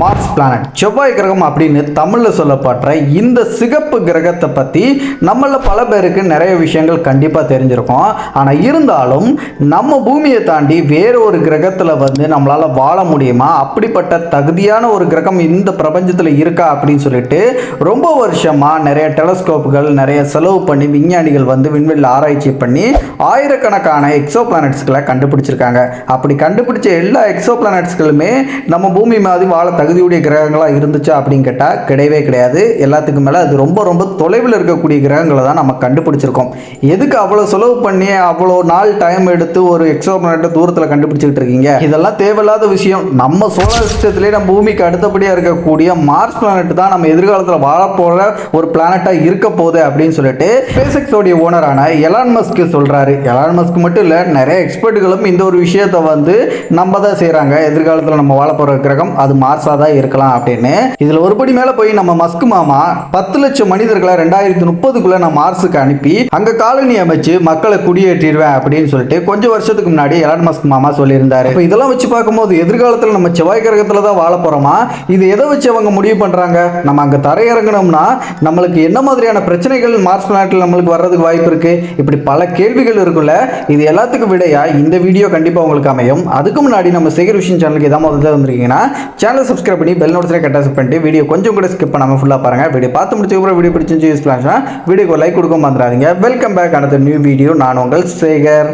Mars planet செவ்வாய் கிரகம் அப்படின்னு தமிழில் சொல்லப்படுற இந்த சிகப்பு கிரகத்தை பற்றி நம்மள பல பேருக்கு நிறைய விஷயங்கள் கண்டிப்பாக தெரிஞ்சிருக்கும். ஆனால் இருந்தாலும் நம்ம பூமியை தாண்டி வேற ஒரு கிரகத்தில் வந்து நம்மளால் வாழ முடியுமா? அப்படிப்பட்ட தகுதியான ஒரு கிரகம் இந்த பிரபஞ்சத்தில் இருக்கா அப்படின்னு சொல்லிட்டு ரொம்ப வருஷமாக நிறைய டெலஸ்கோப்புகள் நிறைய செலவு பண்ணி விஞ்ஞானிகள் வந்து விண்வெளியில் ஆராய்ச்சி பண்ணி ஆயிரக்கணக்கான எக்ஸோ பிளானட்ஸ்களை கண்டுபிடிச்சிருக்காங்க. அப்படி கண்டுபிடிச்ச எல்லா எக்ஸோ பிளானட்ஸ்களுமே நம்ம பூமி மாதிரி வாழ தகுதியுடைய கிரகங்களாக இருந்துச்சா அப்படின்னு கேட்டால் கிடையவே கிடையாது. எல்லாத்துக்கும் மேலே அது ரொம்ப ரொம்ப தொலைவில் இருக்கக்கூடிய கிரகங்களை தான் நம்ம கண்டுபிடிச்சிருக்கோம். எதுக்கு அவ்வளோ செலவு பண்ணி அவ்வளோ நாள் டைம் எடுத்து ஒரு எக்ஸோபிளான தூரத்தில் கண்டுபிடிச்சிக்கிட்டு இருக்கீங்க? இதெல்லாம் தேவையில்லாத விஷயம். நம்ம சோலார் சிஸ்டத்திலே நம்ம பூமிக்கு அடுத்தபடியாக இருக்கக்கூடிய மார்ஸ் பிளானட் தான் நம்ம எதிர்காலத்தில் வாழப்போகிற ஒரு பிளானட்டாக இருக்க போகுது அப்படின்னு சொல்லிட்டு ஸ்பேசெக்ஸோடைய ஓனரான எலான் மஸ்க் சொல்கிறாரு எலான் மஸ்க் மட்டும் இல்லை நிறைய எக்ஸ்பர்ட்டுகளும் இந்த ஒரு விஷயத்தை வந்து நம்ம தான் செய்கிறாங்க எதிர்காலத்தில் நம்ம வாழ போகிற கிரகம் அது மார்ஸாக தான் இருக்கலாம் அப்படின்னு. இதில் ஒருபடி மேலே போய் நம்ம மஸ்க் மாமா பத்து லட்சம் மனிதர்களை ரெண்டாயிரத்தி முப்பதுக்குள்ளே நான் மார்ஸுக்கு அனுப்பி அங்கே காலனி அமைச்சு மக்களை குடியேற்றிடுவேன் அப்படின்னு சொல்லிட்டு கொஞ்சம் வருஷத்துக்கு முன்னாடி எலான் மஸ்க் மாமா சொல்லியிருந்தாரு. இப்போ இதெல்லாம் வச்சு பார்க்கும்போது எதிர்காலத்தில் நம்ம செவ்வாய் கிரகத்தில் தான் வாழ போகிறோமா இது எதை வச்சு அவங்க முடிவு பண்ணுறாங்க நம்ம அங்கே தரையிறங்கணும்னா நம்மளுக்கு என்ன மாதிரியான பிரச்சனைகள் மார்ஸ் பிளானட்டில் நம்மளுக்கு வர்றதுக்கு வாய்ப்பு இருக்கு? இப்படி பல கேள்விகள் இருக்குல்ல? இது எல்லாத்துக்கும் விடையா? இந்த வீடியோ கண்டிப்பாக உங்களுக்கு அமையும். அதுக்கு முன்னாடி நம்ம சேகர் விஷயம் சேனலுக்கு எதாவது முதல்ல வந்திருக்கீங்கன்னா சேனல் சப்ஸ்கிரைப் பண்ணி பெல் நோட்டிஸில் கட்டாசப் பண்ணிட்டு வீடியோ கொஞ்சம் கூட ஸ்கிப் பண்ணாமல் ஃபுல்லாக பாருங்க. வீடியோ பார்த்து முடிச்சதுக்கப்புறம் வீடியோ பிடிச்சி யூஸ் பண்ணலாம் வீடியோக்கு லைக் கொடுக்க மறந்துடாதீங்க. வெல்கம் பேக் அடுத்த நியூ வீடியோ நான் உங்கள் சேகர்.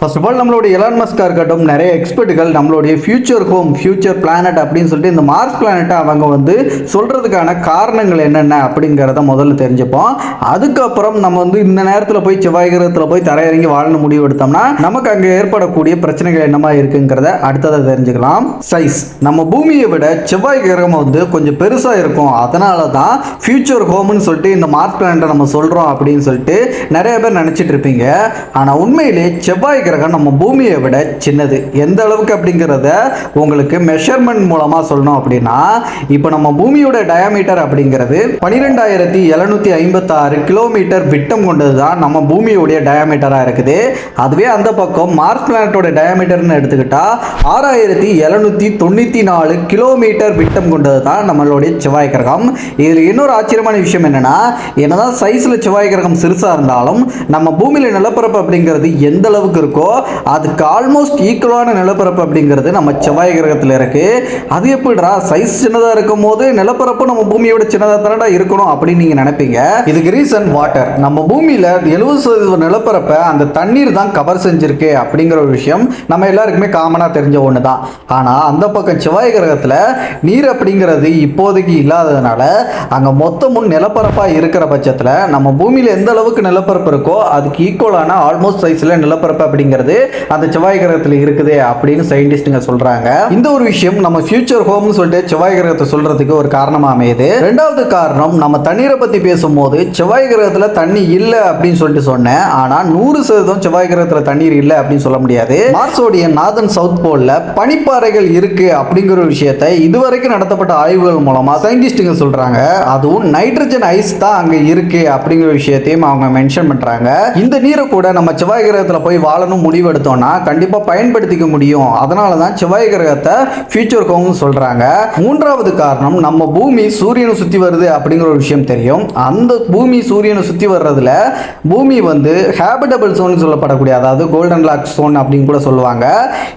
ஃபர்ஸ்ட் ஆஃப் ஆல் நம்மளுடைய எலான் மஸ்காக இருக்கட்டும் நிறைய எக்ஸ்பர்ட்டுகள் நம்மளுடைய ஃபியூச்சர் ஹோம் ஃபியூச்சர் பிளானட் அப்படின்னு சொல்லிட்டு இந்த மார்ஸ் பிளானட்டை அவங்க வந்து சொல்கிறதுக்கான காரணங்கள் என்னென்ன அப்படிங்கிறத முதல்ல தெரிஞ்சுப்போம். அதுக்கப்புறம் நம்ம வந்து இந்த நேரத்தில் போய் செவ்வாய் கிரகத்தில் போய் தரையிறங்கி வாழணும் முடிவு எடுத்தோம்னா நமக்கு அங்கே ஏற்படக்கூடிய பிரச்சனைகள் என்னமா இருக்குங்கிறத அடுத்ததை தெரிஞ்சுக்கலாம். சைஸ் நம்ம பூமியை விட செவ்வாய் கிரகம் வந்து கொஞ்சம் பெருசாக இருக்கும். அதனால தான் ஃபியூச்சர் ஹோம்னு சொல்லிட்டு இந்த மார்ஸ் பிளானட்டை நம்ம சொல்கிறோம் அப்படின்னு சொல்லிட்டு நிறைய பேர் நினச்சிட்டு இருப்பீங்க. ஆனால் உண்மையிலே செவ்வாய் கிரகம் நம்ம பூமியை விட சின்னது. எந்த அளவுக்கு அப்படிங்கிறத உங்களுக்கு மெஷர்மெண்ட் மூலமாக சொல்லணும் அப்படின்னா இப்போ நம்ம பூமியோட டயாமீட்டர் அப்படிங்கிறது பனிரெண்டாயிரத்தி எழுநூத்தி ஐம்பத்தாறு கிலோமீட்டர் விட்டம் கொண்டது தான் நம்ம பூமியோடைய டயாமீட்டராக இருக்குது. அதுவே அந்த பக்கம் மார்ஸ் பிளானட்டோட டயாமீட்டர்னு எடுத்துக்கிட்டால் ஆறாயிரத்தி எழுநூத்தி தொண்ணூற்றி நாலு கிலோமீட்டர் விட்டம் கொண்டது தான் நம்மளுடைய செவ்வாய் கிரகம். இதில் இன்னொரு ஆச்சரியமான விஷயம் என்னன்னா என்னதான் சைஸில் செவ்வாய் கிரகம் சிறுசாக இருந்தாலும் நம்ம பூமியில் நிலப்பரப்பு அப்படிங்கிறது எந்த அளவுக்கு இருக்கோ அதுக்கு ஆல்மோஸ்ட் ஈக்குவலான நிலப்பரப்பு அப்படிங்கிறது நம்ம செவ்வாய் கிரகத்தில் இருக்கு. அது எப்படிடா சைஸ் சின்னதாக இருக்கும் போது நிலப்பரப்பு நம்ம பூமியோட சின்னதாக தானடா இருக்கணும் அப்படின்னு நீங்கள் நினைப்பீங்க. இதுக்கு ரீசன் வாட்டர் நம்ம பூமியில் எழுபது சதவீத நிலப்பரப்பை அந்த தண்ணீர் தான் கவர் செஞ்சிருக்கு அப்படிங்கிற ஒரு விஷயம் நம்ம எல்லாருக்குமே காமனாக தெரிஞ்ச ஒன்று தான் ஆனால் அந்த பக்கம் செவ்வாய் கிரகத்தில் நீர் அப்படிங்கிறது இப்போதைக்கு இல்லாததுனால அங்கே மொத்தமும் நிலப்பரப்பாக இருக்கிற பட்சத்தில் நம்ம பூமியில் எந்த அளவுக்கு நிலப்பரப்பு இருக்கோ அதுக்கு ஈக்குவலான ஆல்மோஸ்ட் சைஸில் நிலப்பரப்பு அப்படிங்கிறது அந்த செவ்வாய் கிரகத்தில் இருக்குது அப்படின்னு சயின்டிஸ்ட்டுங்க சொல்கிறாங்க இந்த ஒரு விஷயம் நம்ம ஃபியூச்சர் ஹோம்னு சொல்லிட்டு செவ்வாய் கிரகத்தை சொல்கிறதுக்கு ஒரு காரணமாக அமையுது. ரெண்டாவது காரணம் நம்ம தண்ணீரை பற்றி பேசும்போது செவ்வாய் கிரகத்தில் தண்ணி இல்லை அப்படின்னு சொல்லிட்டு சொன்னேன். ஆனால் நூறு சதவீதம் செவ்வாய் கிரகத்தில் தண்ணீர் இல்லை அப்படின்னு சொல்ல முடியாது. மார்ஸோடைய நாதன் சவுத் போலில் பனிப்பாறைகள் இருக்கு அப்படிங்கிற ஒரு விஷயத்தை இதுவரைக்கும் நடத்தப்பட்ட ஆய்வுகள் மூலமாக சயின்டிஸ்ட்டுங்க சொல்கிறாங்க அதுவும் நைட்ரஜன் ஐஸ் தான் அங்கே இருக்கு அப்படிங்கிற விஷயத்தையும் அவங்க மென்ஷன் பண்ணுறாங்க இந்த நீரை கூட நம்ம செவ்வாய் கிரகத்தில் போய் வாழணும் முடிவு எடுத்தோம்னா கண்டிப்பாக பயன்படுத்திக்க முடியும். அதனால தான் செவ்வாய் கிரகத்தை ஃபியூச்சர் ஹோம்னு சொல்கிறாங்க மூன்றாவது காரணம் நம்ம பூமி சூரியனை சுற்றி வருது அப்படிங்கிற ஒரு விஷயம் தெரியும். அந்த பூமி சூரியனை சுற்றி வர்றதுல பூமி வந்து ஹேபிட்டபிள் சோன் சொல்லப்படக்கூடிய அதாவது கோல்டன் லாக் சோன் அப்படின்னு கூட சொல்லுவாங்க.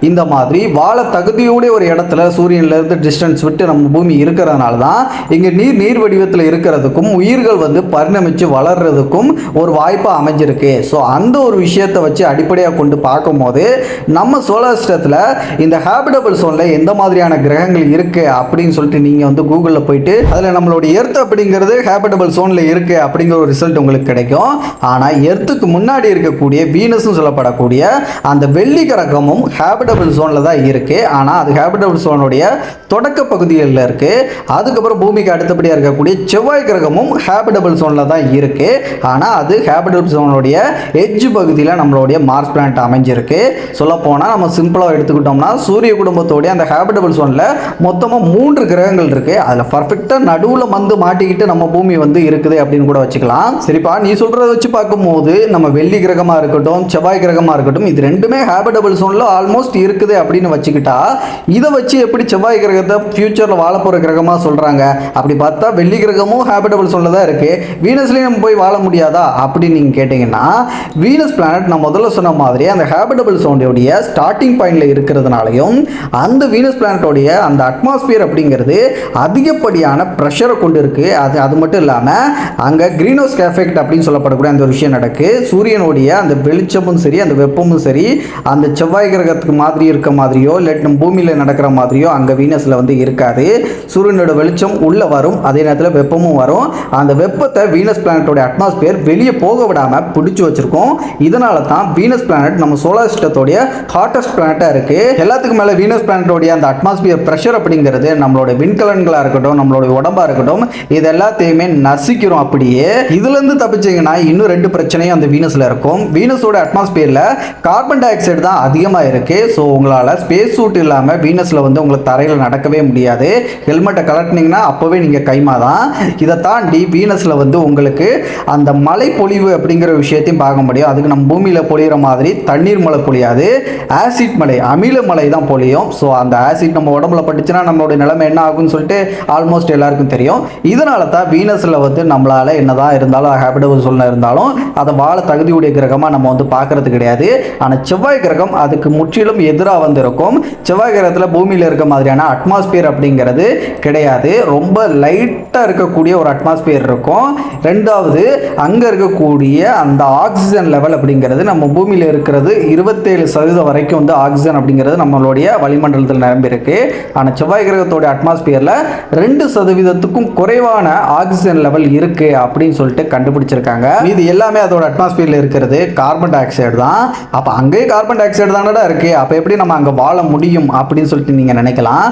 இந்த மாதிரி வாழ தகுதியோடைய ஒரு இடத்துல சூரியன்ல இருந்து டிஸ்டன்ஸ் விட்டு நம்ம பூமி இருக்கிறதுனால தான் இங்கே நீர் நீர் வடிவத்தில் இருக்கிறதுக்கும் உயிர்கள் வந்து பரிணமித்து வளர்றதுக்கும் ஒரு வாய்ப்பாக அமைஞ்சிருக்கு. ஸோ அந்த ஒரு விஷயத்தை வச்சு அடிப்படையாக கொண்டு பார்க்கும்போது நம்ம சோலார் சிஸ்டத்தில் இந்த ஹேபிடபிள் சோனில் எந்த மாதிரியான கிரகங்கள் இருக்குது அப்படின்னு சொல்லிட்டு நீங்கள் வந்து கூகுளில் போயிட்டு அதில் நம்மளுடைய எர்த் அப்படிங்கிறது ஹேபிடபிள் சோனில் இருக்குது அப்படிங்கிற ஒரு ரிசல்ட் உங்களுக்கு கிடைக்கும். ஆனால் எர்த்துக்கு முன்னாடி இருக்கக்கூடிய வீனஸ்னு சொல்லப்படக்கூடிய அந்த வெள்ளி கிரகமும் ஹேபிடபிள் சோனில் தான் இருக்குது ஆனால் அது ஹேபிடபிள் சோனுடைய தொடக்க பகுதிகளில் இருக்குது அதுக்கப்புறம் பூமிக்கு அடுத்தபடியாக இருக்கக்கூடிய செவ்வாய் கிரகமும் ஹேபிடபிள் சோனில் தான் இருக்குது ஆனால் அது ஹேபிடபிள் சோனுடைய எஜ்ஜு பகுதியில் நம்மளுடைய மார்ஸ் பிளான்ட் பிளானட் அமைஞ்சிருக்கு. சொல்லப்போனால் நம்ம சிம்பிளாக எடுத்துக்கிட்டோம்னா சூரிய குடும்பத்தோடைய அந்த ஹேபிட்டபிள் சோனில் மொத்தமாக மூன்று கிரகங்கள் இருக்கு. அதில் பர்ஃபெக்டாக நடுவில் வந்து மாட்டிக்கிட்டு நம்ம பூமி வந்து இருக்குது அப்படின்னு கூட வச்சுக்கலாம். சரிப்பா நீ சொல்கிறத வச்சு பார்க்கும்போது நம்ம வெள்ளி கிரகமாக இருக்கட்டும் செவ்வாய் கிரகமாக இருக்கட்டும் இது ரெண்டுமே ஹேபிட்டபிள் சோனில் ஆல்மோஸ்ட் இருக்குது அப்படின்னு வச்சுக்கிட்டா இதை வச்சு எப்படி செவ்வாய் கிரகத்தை ஃபியூச்சரில் வாழ போகிற கிரகமாக சொல்கிறாங்க அப்படி பார்த்தா வெள்ளி கிரகமும் ஹேபிட்டபிள் சோனில் தான் இருக்குது வீனஸ்லேயும் நம்ம போய் வாழ முடியாதா? அப்படின்னு நீங்கள் கேட்டிங்கன்னா வீனஸ் பிளானட் நான் முதல்ல சொன்ன மாதிரி அந்த ஹேபிட்டபிள் சோனுடைய ஸ்டார்டிங் பாயிண்டில் இருக்கிறதுனாலையும் அந்த வீனஸ் பிளானட்டோடைய அந்த அட்மாஸ்பியர் அப்படிங்கிறது அதிகப்படியான ப்ரெஷரை கொண்டு இருக்கு அது அது மட்டும் இல்லாமல் அங்கே க்ரீனோஸ் எஃபெக்ட் அப்படின்னு சொல்லப்படக்கூடிய அந்த ஒரு விஷயம் நடக்கு. சூரியனுடைய அந்த வெளிச்சமும் சரி அந்த வெப்பமும் சரி அந்த செவ்வாய் கிரகத்துக்கு மாதிரி இருக்க மாதிரியோ இல்லாட்டி நம்ம பூமியில் நடக்கிற மாதிரியோ அங்கே வீனஸில் வந்து இருக்காது. சூரியனோட வெளிச்சம் உள்ளே வரும் அதே நேரத்தில் வெப்பமும் வரும். அந்த வெப்பத்தை வீனஸ் பிளானட்டோட அட்மாஸ்பியர் வெளியே போக விடாமல் பிடிச்சி வச்சிருக்கோம். இதனால தான் வீனஸ் பிளானட் நம்ம சோலார் சிஸ்டத்தோடைய ஹாட்டஸ்ட் பிளானட்டாக இருக்குது எல்லாத்துக்கும் மேலே வீனஸ் பிளானட்டோடைய அந்த அட்மாஸ்பியர் ப்ரெஷர் அப்படிங்கிறது நம்மளோட விண்கலன்களாக இருக்கட்டும் நம்மளோட உடம்பாக இருக்கட்டும் இது எல்லாத்தையுமே நசிக்கிறோம் அப்படியே. இதுலேருந்து தப்பிச்சிங்கன்னா இன்னும் ரெண்டு பிரச்சனையும் அந்த வீனஸில் இருக்கும். வீனஸோட அட்மாஸ்பியரில் கார்பன் டை ஆக்சைடு தான் அதிகமாக இருக்குது ஸோ உங்களால் ஸ்பேஸ் சூட் இல்லாமல் வீனஸில் வந்து உங்களுக்கு தரையில் நடக்கவே முடியாது. ஹெல்மெட்டை கலட்டினீங்கன்னா அப்போவே நீங்கள் கைமா தான் இதை தாண்டி வீனஸில் வந்து உங்களுக்கு அந்த மழை பொழிவு அப்படிங்கிற விஷயத்தையும் பார்க்க முடியும். அதுக்கு நம்ம பூமியில் பொழிகிற மாதிரி தண்ணீர் மழை பொழியாது. ஆசிட் மழை அமில மழை தான் பொழியும். ஸோ அந்த ஆசிட் நம்ம உடம்புல பட்டுச்சுன்னா நம்மளுடைய நிலைமை என்ன ஆகும்னு சொல்லிட்டு ஆல்மோஸ்ட் எல்லாருக்கும் தெரியும். இதனால தான் வீனஸில் வந்து நம்மளால் என்னதான் இருந்தாலும் ஹேபிடபிள் சொல்ல இருந்தாலும் அதை வாழ தகுதியுடைய கிரகமாக நம்ம வந்து பார்க்கறது கிடையாது. ஆனால் செவ்வாய் கிரகம் அதுக்கு முற்றிலும் எதிராக வந்து இருக்கும் செவ்வாய் கிரகத்தில் பூமியில் இருக்க மாதிரியான அட்மாஸ்பியர் அப்படிங்கிறது கிடையாது. ரொம்ப லைட்டாக இருக்கக்கூடிய ஒரு அட்மாஸ்பியர் இருக்கும். ரெண்டாவது அங்கே இருக்கக்கூடிய அந்த ஆக்சிஜன் லெவல் அப்படிங்கிறது நம்ம பூமியில் இருக்கிறது. இருபத்தேழு சதவீதம் வரைக்கும் வந்து ஆக்சிஜன் அப்படிங்கிறது நம்மளுடைய வளிமண்டலத்தில் நிரம்பியிருக்கு. ஆனால் செவ்வாய் கிரகத்தோட அட்மாஸ்பியரில் ரெண்டு சதவீதத்துக்கும் குறைவான ஆக்சிஜன் லெவல் இருக்கு அப்படின்னு சொல்லிட்டு கண்டுபிடிச்சிருக்காங்க. இது எல்லாமே அதோட அட்மாஸ்பியரில் இருக்கிறது. கார்பன் டை ஆக்சைடு தான். அப்போ அங்கேயே கார்பன் டை ஆக்சைடு தானடா இருக்கு. அப்போ எப்படி நம்ம அங்கே வாழ முடியும் அப்படின்னு சொல்லிட்டு நீங்கள் நினைக்கலாம்.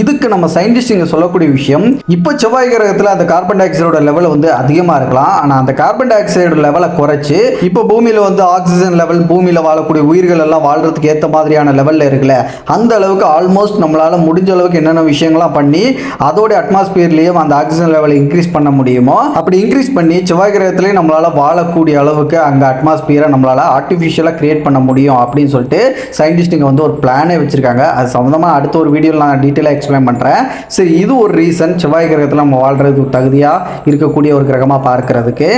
இதுக்கு நம்ம சயின்டிஸ்ட் இங்கே சொல்லக்கூடிய விஷயம் இப்போ செவ்வாய் கிரகத்தில் அந்த கார்பன் டை ஆக்சைடோட லெவல் வந்து அதிகமாக இருக்கலாம். ஆனால் அந்த கார்பன் டை ஆக்சைடு லெவலை குறைச்சி இப்போ பூமியில் வந்து ஆக்சிஜன் லெவல் பூமியில் வாழக்கூடிய உயிர்கள் எல்லாம் வாழ்றதுக்கு ஏற்ற மாதிரியான லெவலில் இருக்குல்ல அந்த அளவுக்கு ஆல்மோஸ்ட் நம்மளால் முடிஞ்ச அளவுக்கு என்னென்ன விஷயங்கள்லாம் பண்ணி அதோடைய அட்மாஸ்பியர்லேயும் அந்த ஆக்சிஜன் லெவலை இன்க்ரீஸ் பண்ண முடியுமோ அப்படி இன்க்ரீஸ் பண்ணி செவ்வாய் கிரகத்திலேயே நம்மளால் வாழக்கூடிய அளவுக்கு அங்கே அட்மாஸ்பியரை நம்மளால் ஆர்டிஃபிஷியலாக கிரியேட் பண்ண முடியும் அப்படின்னு சொல்லிட்டு சயின்டிஸ்ட்டுங்க வந்து ஒரு பிளானே வச்சுருக்காங்க. அது சம்மந்தமாக அடுத்த ஒரு வீடியோவில் நான் டீட்டெயிலாக எக்ஸ்பிளைன் பண்ணுறேன் சரி இது ஒரு ரீசன் செவ்வாய் கிரகத்தில் நம்ம வாழ்கிறதுக்கு தகுதியாக இருக்கக்கூடிய ஒரு கிரகமாக பார்க்கறதுக்கு.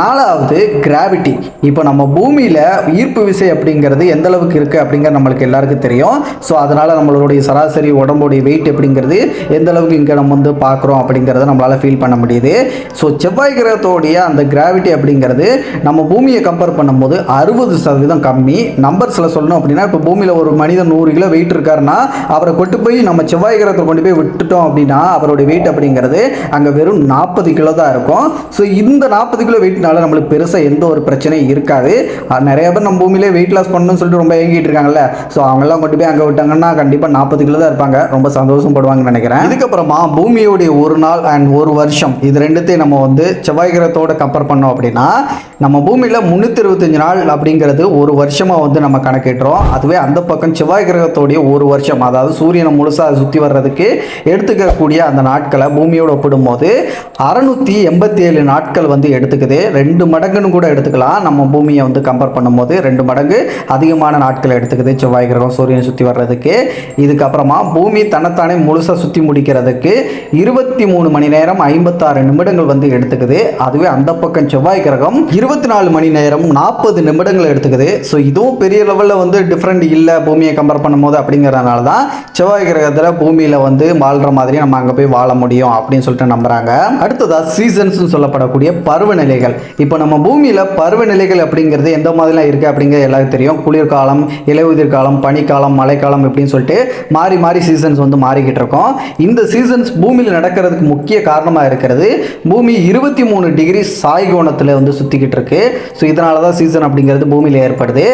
நாலாவது கிராவிட்டி இப்போ நம்ம பூமியில் ஈர்ப்பு விசை அப்படிங்கிறது எந்த அளவுக்கு இருக்குது அப்படிங்கிறது நம்மளுக்கு எல்லாருக்கும் தெரியும். ஸோ அதனால் நம்மளுடைய சராசரி உடம்புடைய வெயிட் அப்படிங்கிறது எந்த அளவுக்கு இங்கே நம்ம வந்து பார்க்குறோம் அப்படிங்கிறத நம்மளால் ஃபீல் பண்ண முடியுது. ஸோ செவ்வாய் கிரகத்தோடைய அந்த கிராவிட்டி அப்படிங்கிறது நம்ம பூமியை கம்பேர் பண்ணும்போது அறுபது சதவீதம் கம்மி. நம்பர்ஸில் சொல்லணும் அப்படின்னா இப்போ பூமியில் ஒரு மனிதன் நூறு கிலோ வெயிட் இருக்காருன்னா அவரை கொண்டு போய் நம்ம செவ்வாய் கிரகத்தை கொண்டு போய் விட்டுட்டோம் அப்படின்னா அவருடைய வெயிட் அப்படிங்கிறது அங்கே வெறும் நாற்பது கிலோ தான் இருக்கும். ஸோ இந்த நாற்பது கிலோ வெயிட்னால நம்மளுக்கு பெருசாக எந்த ஒரு பிரச்சனையும் இருக்காது. நிறைய பேர் நம்ம பூமியிலே வெயிட் லாஸ் பண்ணணும்னு சொல்லிட்டு ரொம்ப ஏங்கிட்டு இருக்காங்கல்ல. ஸோ அவங்கெல்லாம் கொண்டு போய் அங்கே விட்டாங்கன்னா கண்டிப்பாக நாற்பது கிலோ தான் இருப்பாங்க. ரொம்ப சந்தோஷப்படுவாங்கன்னு நினைக்கிறேன். இதுக்கப்புறமா பூமியோடைய ஒரு நாள் அண்ட் ஒரு வருஷம் இது ரெண்டுத்தையும் நம்ம வந்து செவ்வாய் கிரகத்தோட கம்பேர் பண்ணோம் அப்படின்னா நம்ம பூமியில் முந்நூற்றி இருபத்தஞ்சு நாள் அப்படிங்கிறது ஒரு வருஷமாக வந்து நம்ம கணக்கிடுறோம். அதுவே அந்த பக்கம் செவ்வாய் கிரகத்தோடைய ஒரு வருஷம் அதாவது சூரியனை முழுசாக சுற்றி வர்றதுக்கு எடுத்துக்கக்கூடிய அந்த நாட்களை பூமியோடு ஒப்பிடும்போது அறநூற்றி எண்பத்தி ஏழு நாட்கள் வந்து எடுத்துக்குது. ரெண்டு மடங்குன்னு கூட எடுத்துக்கலாம். நம்ம பூமியை வந்து கம்பேர் பண்ணும்போது ரெண்டு மடங்கு அதிகமான நாட்கள் எடுத்துக்குது. செவ்வாய் கிரகம் சூரியனை சுற்றி வர்றதுக்கு. இதுக்கப்புறமா பூமி தன்னைத்தானே முழுசாக சுற்றி முடிக்கிறதுக்கு இருபத்தி மூணு மணி நேரம் ஐம்பத்தாறு நிமிடங்கள் வந்து எடுத்துக்குது. அதுவே அந்த பக்கம் செவ்வாய் கிரகம் இருபத்தி நாலு மணி நேரம் நாற்பது நிமிடங்கள் எடுத்துக்குது. ஸோ இதுவும் பெரிய லெவலில் வந்து டிஃப்ரெண்ட் இல்லை பூமியை கம்பேர் பண்ணும்போது அப்படிங்கிறதுனால தான் செவ்வாய் கிரகத்தில் பூமியில் வந்து வாழ்கிற மாதிரி நம்ம அங்கே போய் வாழ முடியும் அப்படின்னு சொல்லிட்டு நம்புகிறாங்க அடுத்ததாக சீசன்ஸ்னு சொல்லப்படக்கூடிய பருவநிலைகள். இப்போ நம்ம பூமியில் பருவநிலைகள் அப்படிங்கிறது எந்த மாதிரிலாம் இருக்குது அப்படிங்கிறது எல்லாருக்கும் தெரியும். குளிர்காலம் இலையுதிர் காலம் பனிக்காலம் மழைக்காலம் இப்படின்னு சொல்லிட்டு மாறி மாறி சீசன்ஸ் வந்து மாறிக்கிட்டு இருக்கோம். இந்த சீசன்ஸ் பூமியில் நடக்கிறதுக்கு முக்கிய காரணமாக இருக்கிறது பூமி இருபத்தி மூணு டிகிரி சாய் கோணத்தில் வந்து சுற்றிக்கிட்டு இருக்கு. ஸோ இதனால தான் சீசன் அப்படிங்கிறது பூமியில் ஏற்படுது.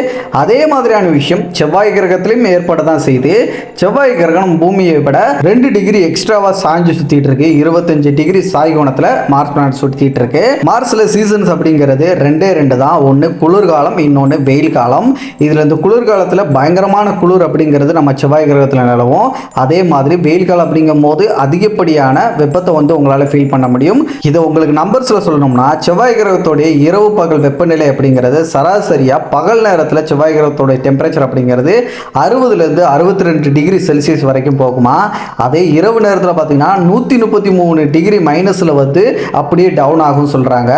அதே மாதிரியான விஷயம் செவ்வாய் கிரகத்திலையும் ஏற்பட தான் செய்யுது. செவ்வாய் கிரகம் பூமியை விட ரெண்டு டிகிரி எக்ஸ்ட்ராவாக சாய்ஞ்சு சுற்றிட்டு இருக்கு. இருபத்தஞ்சு டிகிரி சாய் கோணத்தில் மார்ஸ் பிளானட் சுற்றிட்டு இருக்கு. மார்ஸில் சீசன்ஸ் அப்படிங்கிறது ரெண்டே ரெண்டு தான். ஒன்று குளிர்காலம் இன்னொன்று வெயில் காலம் காலம். இதில் இந்த குளிர்காலத்தில் பயங்கரமான குளிர் அப்படிங்கிறது நம்ம செவ்வாய் கிரகத்தில் நிலவும். அதே மாதிரி வெயில் காலம் அப்படிங்கும் போது அதிகப்படியான வெப்பத்தை வந்து உங்களால் ஃபீல் பண்ண முடியும். இதை உங்களுக்கு நம்பர்ஸில் சொல்லணும்னா செவ்வாய் கிரகத்துடைய இரவு பகல் வெப்பநிலை அப்படிங்கிறது சராசரியாக பகல் நேரத்தில் செவ்வாய் கிரகத்துடைய டெம்பரேச்சர் அப்படிங்கிறது அறுபதுலேருந்து அறுபத்தி ரெண்டு டிகிரி செல்சியஸ் வரைக்கும் போகுமா? அதே இரவு நேரத்தில் பார்த்தீங்கன்னா நூற்றி முப்பத்தி மூணு டிகிரி மைனஸில் வந்து அப்படியே டவுன் ஆகும்னு சொல்கிறாங்க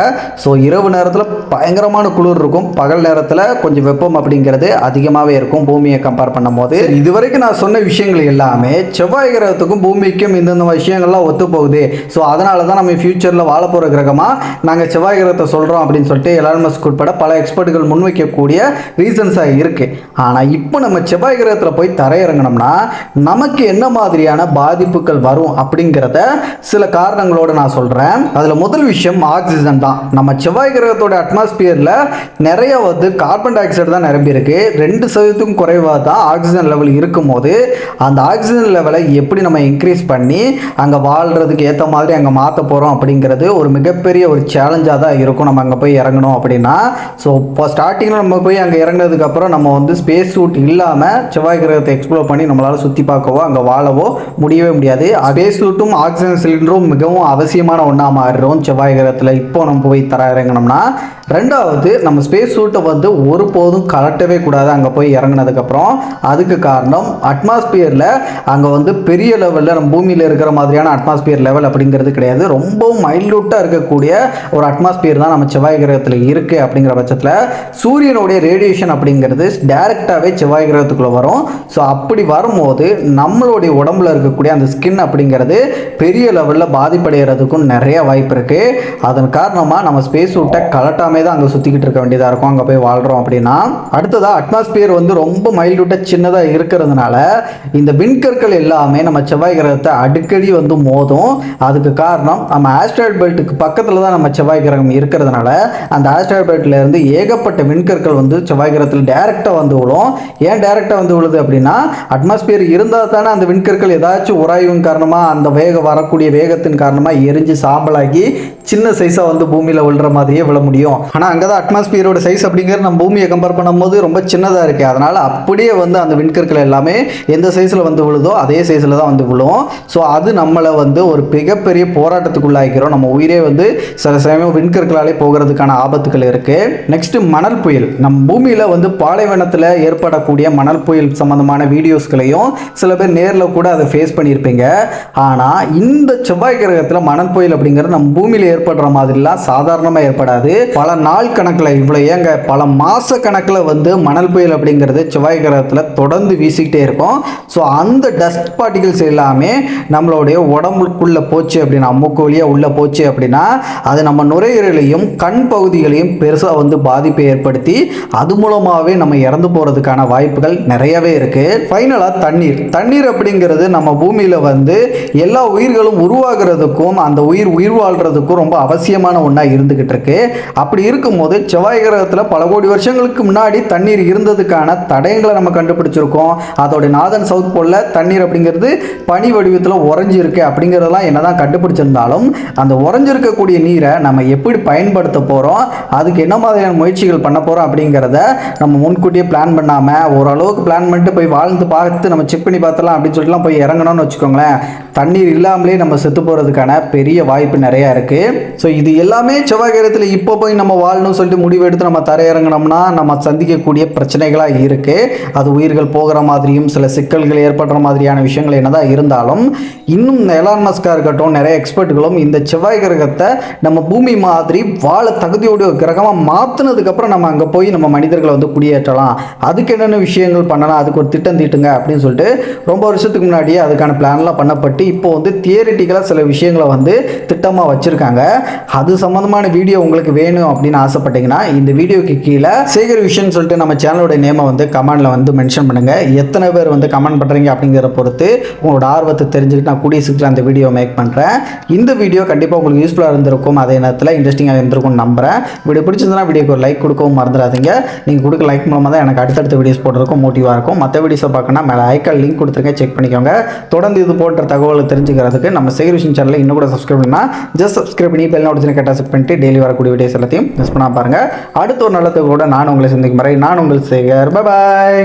ஸோ இரவு நேரத்தில் பயங்கரமான குளிர் இருக்கும். பகல் நேரத்தில் கொஞ்சம் வெப்பம் அப்படிங்கிறது அதிகமாகவே இருக்கும் பூமியை கம்பேர் பண்ணும்போது. இதுவரைக்கும் நான் சொன்ன விஷயங்கள் எல்லாமே செவ்வாய் கிரகத்துக்கும் பூமிக்கும் இந்தந்த விஷயங்கள்லாம் ஒத்து போகுது ஸோ அதனால தான் நம்ம ஃபியூச்சரில் வாழ போகிற கிரகமாக நாங்கள் செவ்வாய் கிரகத்தை சொல்கிறோம் அப்படின்னு சொல்லிட்டு எலான் மஸ்க் உட்பட பல எக்ஸ்பர்ட்டுகள் முன்வைக்கக்கூடிய ரீசன்ஸாக இருக்குது ஆனால் இப்போ நம்ம செவ்வாய் கிரகத்தில் போய் தரையிறங்கினோம்னா நமக்கு என்ன மாதிரியான பாதிப்புகள் வரும் அப்படிங்கிறத சில காரணங்களோடு நான் சொல்கிறேன் அதில் முதல் விஷயம் ஆக்சிஜன் தான். நம்ம செவ்வாய் கிரகத்தோட அட்மாஸ்பியரில் நிறைய வந்து கார்பன் டை ஆக்சைடு தான் நிரம்பியிருக்கு ரெண்டு சதவீதத்துக்கும் குறைவாக தான் ஆக்சிஜன் லெவல் இருக்கும்போது அந்த ஆக்சிஜன் லெவலை எப்படி நம்ம இன்க்ரீஸ் பண்ணி அங்கே வாழ்கிறதுக்கு ஏற்ற மாதிரி அங்கே மாற்ற போகிறோம் அப்படிங்கிறது ஒரு மிகப்பெரிய ஒரு சேலஞ்சாக தான் இருக்கும். நம்ம அங்கே போய் இறங்கணும் அப்படின்னா. ஸோ இப்போ ஸ்டார்டிங்கில் நம்ம போய் அங்கே இறங்கினதுக்கப்புறம் நம்ம வந்து ஸ்பேஸ் சூட் இல்லாமல் செவ்வாய் கிரகத்தை எக்ஸ்ப்ளோர் பண்ணி நம்மளால் சுற்றி பார்க்கவோ அங்கே வாழவோ முடியவே முடியாது. ஸ்பேஸ் சூட்டும் ஆக்சிஜன் சிலிண்டரும் மிகவும் அவசியமான ஒன்றா மாறிடும் செவ்வாய் கிரகத்தில். இப்போ நம்ம போய் தர இறங்கினோம்னா ரெண்டாவது நம்ம ஸ்பேஸ் சூட்டை வந்து ஒருபோதும் கலட்டவே கூடாது. அங்கே போய் இறங்கினதுக்கப்புறம் அதுக்கு காரணம் அட்மாஸ்பியரில் அங்கே வந்து பெரிய லெவலில் நம்ம பூமியில் இருக்கிற மாதிரியான அட்மாஸ்பியர் லெவல் அப்படிங்கிறது கிடையாது. ரொம்பவும் மைல்யூட்டாக இருக்கக்கூடிய ஒரு அட்மாஸ்பியர் தான் நம்ம செவ்வாய் கிரகத்தில் இருக்குது அப்படிங்கிற பட்சத்தில் சூரியனுடைய ரேடியேஷன் அப்படிங்கிறது டைரெக்டாகவே செவ்வாய் கிரகத்துக்குள்ளே வரும். ஸோ அப்படி வரும்போது நம்மளுடைய உடம்புல இருக்கக்கூடிய அந்த ஸ்கின் அப்படிங்கிறது பெரிய லெவலில் பாதிப்படைகிறதுக்கும் நிறைய வாய்ப்பு இருக்குது அதன் காரணமாக நம்ம ஸ்பேஸ் விட்டை கலட்டாமே தான் அங்கே சுற்றிக்கிட்டு இருக்க வேண்டியதாக இருக்கும். அங்கே போய் வாழ்கிறோம் அப்படின்னா அடுத்ததாக அட்மாஸ்பியர் வந்து ரொம்ப மைல்டுட்ட சின்னதாக இருக்கிறதுனால இந்த விண்கற்கள் எல்லாமே நம்ம செவ்வாய் கிரகத்தை அடிக்கடி வந்து மோதும். அதுக்கு காரணம் நம்ம ஆஸ்ட்ராய்ட் பெல்ட்டுக்கு பக்கத்தில் தான் நம்ம செவ்வாய் கிரகம் இருக்கிறதுனால அந்த ஆஸ்ட்ராய்ட் பெல்ட்லேருந்து ஏகப்பட்ட விண்கற்கள் வந்து செவ்வாய் கிரகத்தில் டைரெக்டாக வந்து விழும். ஏன் டைரெக்டாக வந்து விழுது அப்படின்னா அட்மாஸ்பியர் இருந்தால் தானே அந்த விண்கற்கள் ஏதாச்சும் உராய்வின் காரணமாக அந்த வேக வரக்கூடிய வேகத்தின் காரணமாக எரிஞ்சு சாம்பலாகி சின்ன சைஸாக வந்து பூமியில் விழுற மாதிரியே விழ முடியும். ஆனால் அங்கே தான் அட்மாஸ்பியரோட சைஸ் அப்படிங்கிறது நம்ம பூமியை கம்பேர் பண்ணும்போது ரொம்ப சின்னதாக இருக்குது அதனால் அப்படியே வந்து அந்த விண்கற்கள் எல்லாமே எந்த சைஸில் வந்து விழுதோ அதே சைஸில் தான் வந்து விழும். ஸோ அது நம்மளை வந்து ஒரு மிகப்பெரிய போராட்டத்துக்குள்ளாக்கிறோம். நம்ம உயிரே வந்து சில சமயம் விண்கற்களாலே போகிறதுக்கான ஆபத்துகள் இருக்குது நெக்ஸ்ட்டு மணல் புயல். நம்ம பூமியில் வந்து பாலைவனத்தில் ஏற்படக்கூடிய மணல் புயல் சம்மந்தமான வீடியோஸ்களையும் சில பேர் நேரில் கூட அதை ஃபேஸ் பண்ணியிருப்பீங்க. ஆனால் இந்த செவ்வாய் கிரகத்தில் மணல் புயல் அப்படிங்கிறது நம்ம பூமியில் ஏற்படுற மாதிரிலாம் சாதாரணமாக ஏற்படாது. பல நாள் கணக்கில் இவ்வளோ ஏங்க? பல மாத கணக்கில் வந்து மணல் புயல் அப்படிங்கிறது செவ்வாய் கிரகத்தில் தொடர்ந்து வீசிக்கிட்டே இருக்கும். ஸோ அந்த டஸ்ட் பார்ட்டிகல்ஸ் எல்லாமே நம்மளுடைய உடம்புக்குள்ளே போச்சு அப்படின்னா மூக்கு வழியாக உள்ளே போச்சு அப்படின்னா அது நம்ம நுரையீரலையும் கண் பகுதிகளையும் பெருசாக வந்து பாதிப்பை ஏற்படுத்தி அது மூலமாகவே நம்ம இறந்து போகிறதுக்கான வாய்ப்புகள் நிறையவே இருக்குது ஃபைனலாக தண்ணீர். தண்ணீர் அப்படிங்கிறது நம்ம பூமியில் வந்து எல்லா உயிர்களும் உருவாகிறதுக்கும் அந்த உயிர் உயிர் வாழ்கிறதுக்கும் ரொம்ப அவசியமான ஒன்றா இருந்துக்கிட்டு இருக்கு. அப்படி இருக்கும்போது செவ்வாய் கிரகத்தில் பல கோடி வருஷங்களுக்கு முன்னாடி முன்னாடி தண்ணீர் இருந்ததுக்கான தடயங்களை நம்ம கண்டுபிடிச்சிருக்கோம். அதோட நாதன் சவுத் போலில் தண்ணீர் அப்படிங்கிறது பனி வடிவத்தில் உறைஞ்சிருக்கு அப்படிங்கிறதெல்லாம் என்னதான் கண்டுபிடிச்சிருந்தாலும் அந்த உறைஞ்சிருக்கக்கூடிய நீரை நம்ம எப்படி பயன்படுத்த போகிறோம் அதுக்கு என்ன மாதிரியான முயற்சிகள் பண்ண போகிறோம் அப்படிங்கிறத நம்ம முன்கூட்டியே பிளான் பண்ணாமல் ஓரளவுக்கு பிளான் பண்ணிட்டு போய் வாழ்ந்து பார்த்து நம்ம செக் பண்ணி பார்த்தலாம் அப்படின்னு சொல்லிட்டுலாம் போய் இறங்கணும்னு வச்சுக்கோங்களேன். தண்ணீர் இல்லாமலே நம்ம செத்து போகிறதுக்கான பெரிய வாய்ப்பு நிறையா இருக்குது ஸோ இது எல்லாமே செவ்வாய் கிரகத்தில் இப்போ போய் நம்ம வாழணும்னு சொல்லிட்டு முடிவெடுத்து நம்ம தரையிறங்கினோம்னா நம்ம சந்திக்கக்கூடிய பிரச்சனைகளாக இருக்குது அது உயிர்கள் போகிற மாதிரியும் சில சிக்கல்கள் ஏற்படுற மாதிரியான விஷயங்கள் என்னதான் இருந்தாலும் இன்னும் எலான் மஸ்காக இருக்கட்டும் நிறைய எக்ஸ்பர்ட்டுகளும் இந்த செவ்வாய் கிரகத்தை நம்ம பூமி மாதிரி வாழ தகுதியோடைய கிரகமாக மாற்றினதுக்கப்புறம் நம்ம அங்கே போய் நம்ம மனிதர்களை வந்து குடியேற்றலாம். அதுக்கு என்னென்ன விஷயங்கள் பண்ணலாம் அதுக்கு ஒரு திட்டம் தீட்டுங்க அப்படின்னு சொல்லிட்டு ரொம்ப வருஷத்துக்கு முன்னாடியே அதுக்கான பிளான்லாம் பண்ணப்பட்டு இப்போ வந்து தியரிட்டிக்கலாக சில விஷயங்களை வந்து திட்டமாக வச்சுருக்காங்க. அது சம்மந்தமான வீடியோ உங்களுக்கு வேணும் அப்படின்னு ஆசைப்பட்டீங்கன்னா இந்த வீடியோக்கு கீழே சேகர் விஷயம்னு சொல்லிட்டு நம்ம சேனலோட நேமை வந்து கமெண்டில் வந்து மென்ஷன் பண்ணுங்கள் எத்தனை பேர் வந்து கமெண்ட் பண்ணுறீங்க அப்படிங்கிற பொறுத்து உங்களோட ஆர்வத்தை தெரிஞ்சுக்கிட்டு நான் கூடிய சீக்கிரம் அந்த வீடியோ மேக் பண்ணுறேன் இந்த வீடியோ கண்டிப்பாக உங்களுக்கு யூஸ்ஃபுல்லாக இருந்திருக்கும். அதே நேரத்தில் இன்ட்ரெஸ்டிங்காக இருந்திருக்கும் நம்புகிறேன் வீடியோ பிடிச்சிருந்தனா வீடியோக்கு ஒரு லைக் கொடுக்கவும் மறந்துடாதீங்க. நீங்கள் கொடுக்க லைக் மூலமாக தான் எனக்கு அடுத்தடுத்த வீடியோஸ் போடுறதுக்கும் மோட்டிவாக இருக்கும். மற்ற வீடியோஸை பார்க்கணும் மேலே ஐக்கால் லிங்க் கொடுத்துருக்கேன். செக் பண்ணிக்கோங்க. தொடர்ந்து இது போன்ற தகவலை தெரிஞ்சுக்கிறதுக்கு நம்ம சேகரிஷன் சேனலில் இன்னும் கூட சப்ஸ்கிரைப் பண்ணால் ஜஸ்ட் சப்ஸ்கிரைப் பண்ணி பெல் நோட்டிஃபிகேஷன் கேட்டால் செக் பண்ணிட்டு டெய்லி வரக்கூடிய வீடியோஸ் எல்லாத்தையும் மிஸ் பண்ணால் பாருங்கள் அடுத்த ஒரு நல்ல கூட நான் உங்களை சந்திக்கும் வரை நான் உங்கள் சேகர். பபாய்